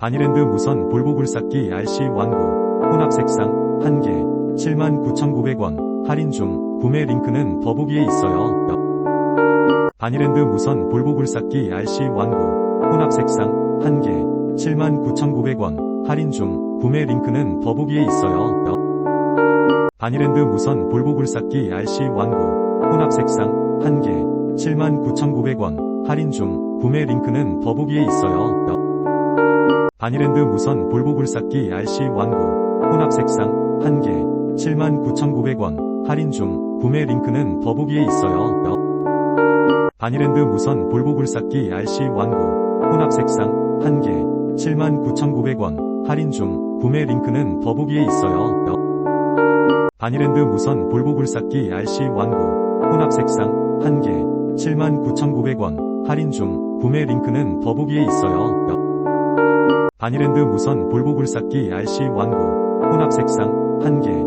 바니랜드 무선 볼보 굴삭기 RC 완고 혼합 색상 1개. 79,900원. 할인 중. 구매 링크는 더보기에 있어요. 바니랜드 무선 볼보 굴삭기 RC 완고 혼합 색상 1개. 79,900원. 할인 중. 구매 링크는 더보기에 있어요. 바니랜드 무선 볼보 굴삭기 RC 완고 혼합 색상 1개. 79,900원. 할인 중. 구매 링크는 더보기에 있어요. 바니랜드 무선 볼보 굴삭기 RC 완고. 혼합 색상 1개. 79,900원. 할인 중. 구매 링크는 더보기에 있어요. 바니랜드 무선 볼보 굴삭기 RC 완고. 혼합 색상 1개. 79,900원. 할인 중. 구매 링크는 더보기에 있어요. 바니랜드 무선 볼보 굴삭기 RC 완고. 혼합 색상 1개. 79,900원. 할인 중. 구매 링크는 더보기에 있어요. 바니랜드 무선 볼보 굴삭기 RC 완고 혼합 색상 1개